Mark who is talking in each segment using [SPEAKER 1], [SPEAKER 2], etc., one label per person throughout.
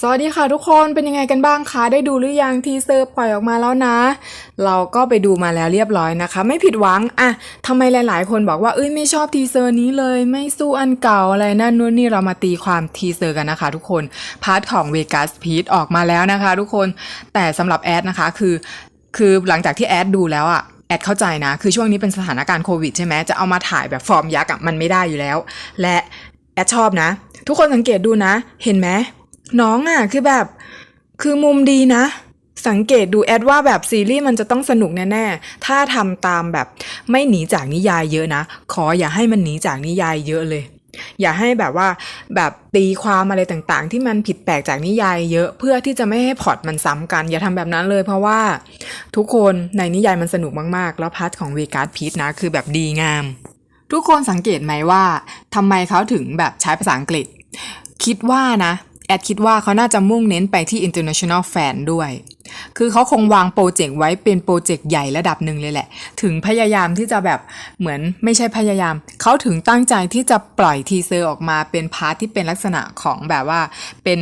[SPEAKER 1] สวัสดีค่ะทุกคนเป็นยังไงกันบ้างคะได้ดูหรือยังทีเซอร์ปล่อยออกมาแล้วนะ เราก็ไปดูมาแล้วเรียบร้อยนะคะ ไม่ผิดหวังอะทำไมหลาย ๆ คนบอกว่าเอ้ยไม่ชอบทีเซอร์นี้เลยไม่สู้อันเก่าอะไรนั่นนู่นนี่เรามาตีความทีเซอร์กันนะคะ ทุกคนพาร์ทของเวกัสพีทออกมาแล้วนะคะ ทุกคนแต่สำหรับแอดนะคะคือ คือหลังจากที่แอดดูแล้วอะแอดเข้าใจนะ คือช่วงนี้เป็นสถานการณ์โควิดใช่ไหมจะเอามาถ่ายแบบฟอร์มยักษ์อะมันไม่ได้อยู่แล้ว และแอดชอบนะ ทุกคนสังเกตดูนะ เห็นไหม น้องอะคือแบบ คือมุมดีนะ สังเกตดูแอดว่าแบบซีรีส์มันจะต้องสนุกแน่ๆ ถ้าทำตามแบบไม่หนีจากนิยายเยอะนะ ขออย่าให้มันหนีจากนิยายเยอะเลย อย่าให้แบบว่าแบบตีความอะไรต่างๆ ที่มันผิดแปลกจากนิยายเยอะเพื่อที่จะไม่ให้พอตมันซ้ำกัน อย่าทำแบบนั้นเลย เพราะว่าทุกคนในนิยายมันสนุกมากๆ แล้วพาร์ทของเวกัสพีทนะคือแบบดีงาม ทุกคนสังเกตไหมว่าทำไมเขาถึงแบบใช้ภาษาอังกฤษ คิดว่านะ แอดคิดว่าเขาน่าจะมุ่งเน้นไปที่ international fan ด้วย คือเขาคงวางโปรเจกต์ไว้เป็นโปรเจกต์ใหญ่ระดับหนึ่งเลยแหละ ถึงพยายามที่จะแบบเหมือนไม่ใช่พยายาม เขาถึงตั้งใจที่จะปล่อยทีเซอร์ออกมาเป็นพาร์ทที่เป็นลักษณะของแบบว่าเป็น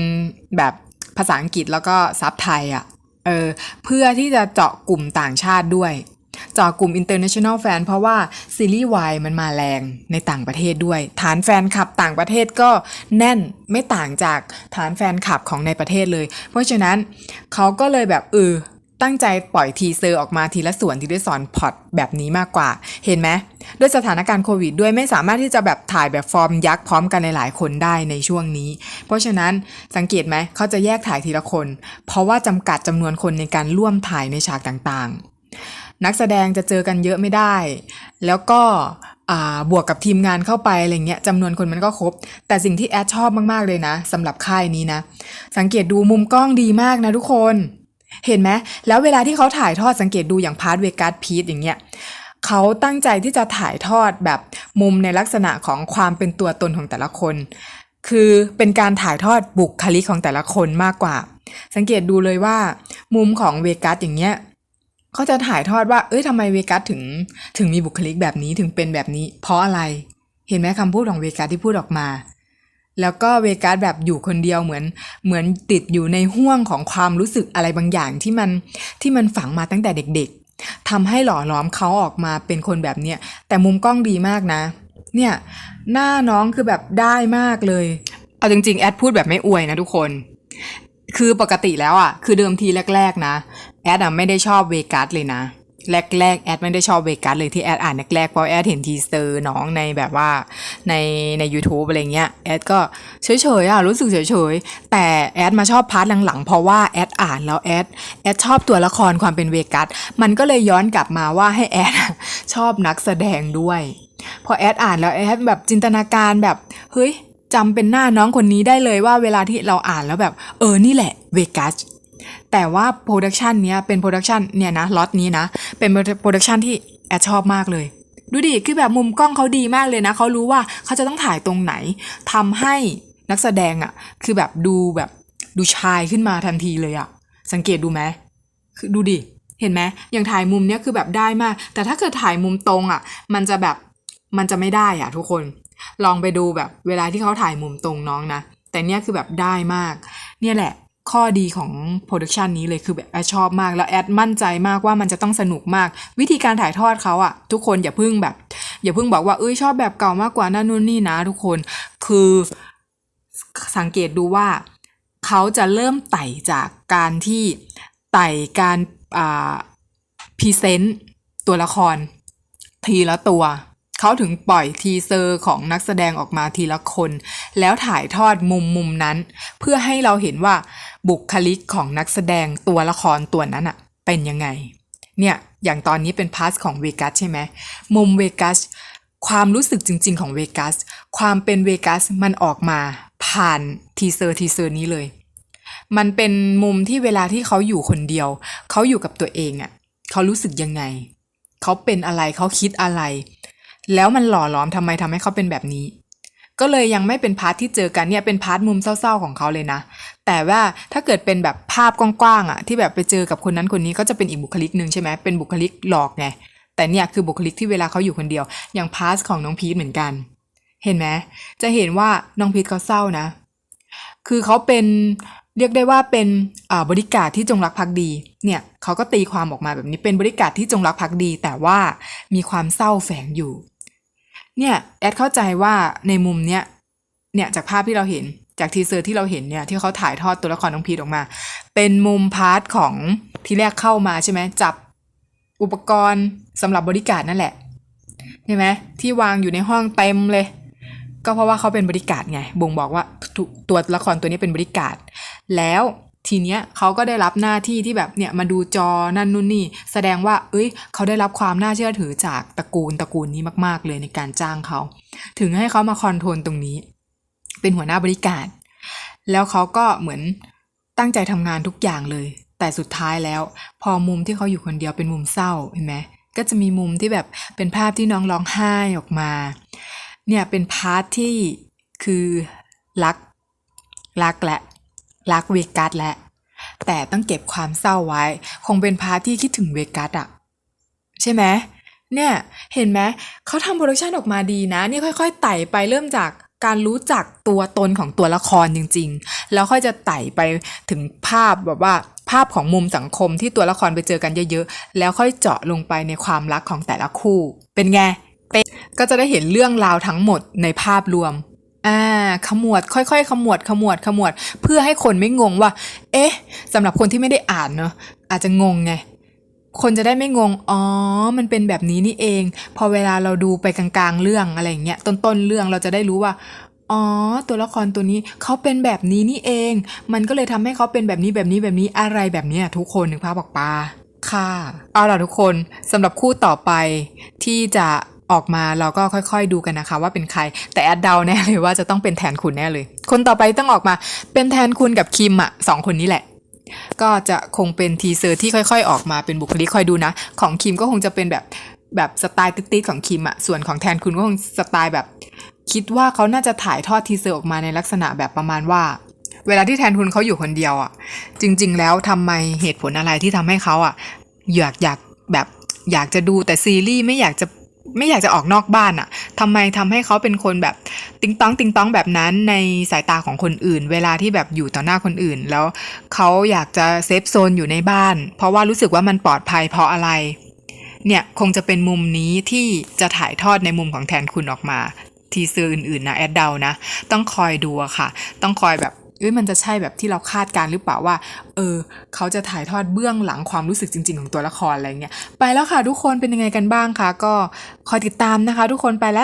[SPEAKER 1] แบบภาษาอังกฤษแล้วก็ซับไทยอะ่ะ เออ เพื่อที่จะเจาะกลุ่มต่างชาติด้วยเจาะกลุ่ม international fan เพราะว่า ซีรีส์วายมันมาแรงในต่างประเทศด้วย ฐานแฟนคลับ ต่างประเทศก็แน่นไม่ต่างจากฐานแฟนคลับของในประเทศเลย เพราะฉะนั้นเขาก็เลยแบบเออตั้งใจปล่อยทีเซอร์ออกมาทีละส่วนทีละส่วนพอตแบบนี้มากกว่า เห็นไหมด้วยสถานการณ์โควิดด้วยไม่สามารถที่จะแบบถ่ายแบบฟอร์มยักษ์พร้อมกันหลายๆคนได้ในช่วงนี้ เพราะฉะนั้นสังเกตไหมเขาจะแยกถ่ายทีละคน เพราะว่าจำกัดจำนวนคนในการร่วมถ่ายในฉากต่างๆ นักแสดงจะเจอกันเยอะไม่ได้ แล้วก็ บวกกับทีมงานเข้าไปอะไรเงี้ยจำนวนคนมันก็ครบ แต่สิ่งที่แอดชอบมากๆเลยนะสำหรับค่ายนี้นะ สังเกตดูมุมกล้องดีมากนะทุกคน เห็นไหมแล้วเวลาที่เขาถ่ายทอดสังเกตดูอย่างพาร์ทเวกัสพีทอย่างเงี้ยเขาตั้งใจที่จะถ่ายทอดแบบมุมในลักษณะของความเป็นตัวตนของแต่ละคน คือเป็นการถ่ายทอดบุคลิกของแต่ละคนมากกว่า สังเกตดูเลยว่า มุมของเวกัสอย่างเงี้ย เขาจะถ่ายทอดว่า เอ้ยทำไมเวกัสถึง ถึงมีบุคลิกแบบนี้ถึงเป็นแบบนี้ เพราะอะไร เห็นไหมคำพูดของเวกัสที่พูดออกมา แล้วก็เวกัสแบบอยู่คนเดียวเหมือน เหมือนติดอยู่ในห่วงของความรู้สึกอะไรบางอย่างที่มันที่มันฝังมาตั้งแต่เด็กๆทำให้หล่อหลอมเขาออกมาเป็นคนแบบเนี้ยแต่มุมกล้องดีมากนะ เนี่ยหน้าน้องคือแบบได้มากเลย เอาจริงๆแอดพูดแบบไม่อวยนะทุกคน คือปกติแล้วอะ คือเดิมทีแรก ๆ นะ แอดอะไม่ได้ชอบเวกัสเลยนะ แรกๆแอดไม่ได้ชอบเวกัสเลยที่แอดอ่านแรกๆเพราะแอดเห็นทีเซอร์น้องในแบบว่าในใน u t u b e อะไรเงี้ยแอดก็เฉยๆอะรู้สึกเฉยๆ แต่แอดมาชอบพาร์ทหลังๆ เพราะว่าแอดอ่านแล้วแอดแอดชอบตัวละครความเป็นเวกัสมันก็เลยย้อนกลับมาว่าให้แอดชอบนักแสดงด้วย พอแอดอ่านแล้วแอดแบบจินตนาการแบบเฮ้ย จำเป็นหน้าน้องคนนี้ได้เลยว่าเวลาที่เราอ่านแล้วแบบ เออ นี่แหละเวกัสแต่ว่าโปรดักชันเนี้ยเป็นโปรดักชันเนี่ยนะล็อตนี้นะ เป็นโปรดักชันที่แอดชอบมากเลย ดูดิ คือแบบมุมกล้องเขาดีมากเลยนะ เขารู้ว่าเขาจะต้องถ่ายตรงไหนทำให้นักแสดงอะ่ะ คือแบบดูแบบดูชายขึ้นมาทันทีเลยอะ่ะ สังเกตดูไหมคือดูดิ เห็นไหมอย่างถ่ายมุมเนี้ยคือแบบได้มาก แต่ถ้าเกิดถ่ายมุมตรงอะ่ะ มันจะแบบมันจะไม่ได้อะ ทุกคน ลองไปดูแบบเวลาที่เขาถ่ายมุมตรงน้องนะ แต่เนี้ยคือแบบได้มาก เนี่ยแหละข้อดีของโปรดักชันนี้เลยคือแบบแอดชอบมาก แล้วแอดมั่นใจมากว่ามันจะต้องสนุกมาก วิธีการถ่ายทอดเขาอะทุกคนอย่าเพิ่งแบบ อย่าเพิ่งบอกว่าเอ้ยชอบแบบเก่ามากกว่านั่นนู่นนี่นะทุกคนคือสังเกตดูว่า เขาจะเริ่มไต่จากการที่ไต่การอ่าพรีเซนต์ตัวละคร ทีละตัว เขาถึงปล่อยทีเซอร์ของนักแสดงออกมาทีละคน แล้วถ่ายทอดมุมมุมนั้น เพื่อให้เราเห็นว่าบุคลิกของนักแสดงตัวละครตัวนั้นอะเป็นยังไง เนี่ยอย่างตอนนี้เป็นพาร์ทของเวกัสใช่ไหมมุมเวกัสความรู้สึกจริง ๆ ของเวกัสความเป็นเวกัสมันออกมาผ่านทีเซอร์ทีเซอร์นี้เลย มันเป็นมุมที่เวลาที่เขาอยู่คนเดียว เขาอยู่กับตัวเองอะเขารู้สึกยังไง เขาเป็นอะไรเขาคิดอะไร แล้วมันหล่อหลอมทำไมทำให้เขาเป็นแบบนี้ ก็เลยยังไม่เป็นพาร์ทที่เจอกันเนี่ยเป็นพาร์ทมุมเศร้าๆของเขาเลยนะ แต่ว่าถ้าเกิดเป็นแบบภาพกว้างๆอะที่แบบไปเจอกับคนนั้นคนนี้ก็จะเป็นอีกบุคลิกหนึ่งใช่ไหมเป็นบุคลิกหลอกไงแต่เนี่ยคือบุคลิกที่เวลาเขาอยู่คนเดียว อย่างพาร์ทของน้องพีทเหมือนกัน เห็นไหมจะเห็นว่าน้องพีทเขาเศร้านะ คือเขาเป็นเรียกได้ว่าเป็นบริการที่จงรักภักดี เนี่ยเขาก็ตีความออกมาแบบนี้เป็นบริการที่จงรักภักดี แต่ว่ามีความเศร้าแฝงอยู่ เนี่ยแอดเข้าใจว่าในมุมเนี้ยเนี่ยจากภาพที่เราเห็นจากทีเซอร์ที่เราเห็นเนี่ยที่เขาถ่ายทอดตัวละครน้องพีทออกมา เป็นมุมพาร์ทของที่แรกเข้ามาใช่ไหมจับอุปกรณ์สำหรับบริการนั่นแหละใช่ไหมที่วางอยู่ในห้องเต็มเลย ก็เพราะว่าเขาเป็นบริการไงบ่งบอกว่าตัวละครตัวนี้เป็นบริการแล้ว ทีเนี้ยเขาก็ได้รับหน้าที่ที่แบบเนี่ยมาดูจอนั่นนู่นนี่ แสดงว่า เอ้ย เขาได้รับความน่าเชื่อถือจากตระกูลตระกูลนี้มาก ๆ เลยในการจ้างเขา ถึงให้เขามาคอนโทรลตรงนี้ เป็นหัวหน้าบริการ แล้วเขาก็เหมือนตั้งใจทำงานทุกอย่างเลย แต่สุดท้ายแล้ว พอมุมที่เขาอยู่คนเดียวเป็นมุมเศร้าเห็นไหมก็จะมีมุมที่แบบเป็นภาพที่น้องร้องไห้ออกมา เนี่ยเป็นพาร์ทที่คือรักรักและ รักเวกัสและ แต่ต้องเก็บความเศร้าไว้ คงเป็นพาร์ทที่คิดถึงเวกัสอะใช่ไหมเนี่ยเห็นไหมเขาทำโปรดักชันออกมาดีนะ นี่ค่อยๆไต่ไปเริ่มจากการรู้จักตัวตนของตัวละครจริง ๆ แล้วค่อยจะไต่ไปถึงภาพแบบว่าภาพของมุมสังคมที่ตัวละครไปเจอกันเยอะๆ แล้วค่อยเจาะลงไปในความรักของแต่ละคู่ เป็นไง เป๊ก็จะได้เห็นเรื่องราวทั้งหมดในภาพรวม อ่าขมวดค่อยๆ ขมวดขมวดขมวด เพื่อให้คนไม่งงว่า เอ๊ะสำหรับคนที่ไม่ได้อ่านเนอะอาจจะงงไง คนจะได้ไม่งง อ๋อ มันเป็นแบบนี้นี่เอง พอเวลาเราดูไปกลางๆเรื่องอะไรอย่างเงี้ยต้นๆเรื่องเราจะได้รู้ว่าอ๋อ ตัวละครตัวนี้เขาเป็นแบบนี้นี่เอง มันก็เลยทำให้เขาเป็นแบบนี้แบบนี้แบบนี้อะไรแบบนี้ทุกคนนึกภาพออกปาค่ะ เอาล่ะทุกคนสำหรับคู่ต่อไปที่จะ ออกมาเราก็ค่อยๆดูกันนะคะ ว่าเป็นใคร แต่แอดเดาแน่เลยว่าจะต้องเป็นแทนคุณแน่เลย คนต่อไปต้องออกมาเป็นแทนคุณกับคิมอะสองคนนี้แหละ ก็จะคงเป็นทีเซอร์ที่ค่อย ๆ ออกมาเป็นบุคลิกคอยดูนะ ของคิมก็คงจะเป็นแบบแบบสไตล์ติ๊ดๆของคิมอะส่วนของแทนคุณก็คงสไตล์แบบ คิดว่าเขาน่าจะถ่ายทอดทีเซอร์ออกมาในลักษณะแบบประมาณว่า เวลาที่แทนคุณเขาอยู่คนเดียวอะจริง ๆ แล้วทำไมเหตุผลอะไรที่ทำให้เขาอะอยากอยากแบบอยากจะดูแต่ซีรีส์ไม่อยากจะ ไม่อยากจะออกนอกบ้านอะทำไมทำให้เขาเป็นคนแบบติงต้องติงต้องแบบนั้นในสายตาของคนอื่น เวลาที่แบบอยู่ต่อหน้าคนอื่น แล้วเขาอยากจะเซฟโซนอยู่ในบ้าน เพราะว่ารู้สึกว่ามันปลอดภัยเพราะอะไร เนี่ยคงจะเป็นมุมนี้ที่จะถ่ายทอดในมุมของแทนคุณออกมา ทีเซอร์อื่นๆนะแอดเดานะ ต้องคอยดูอะค่ะ ต้องคอยแบบ เอ้ยมันจะใช่แบบที่เราคาดการหรือเปล่าว่า เออ เขาจะถ่ายทอดเบื้องหลังความรู้สึกจริง ๆ ของตัวละครอะไรเงี้ย ไปแล้วค่ะทุกคนเป็นยังไงกันบ้างคะ ก็คอยติดตามนะคะ ทุกคนไปแล้ว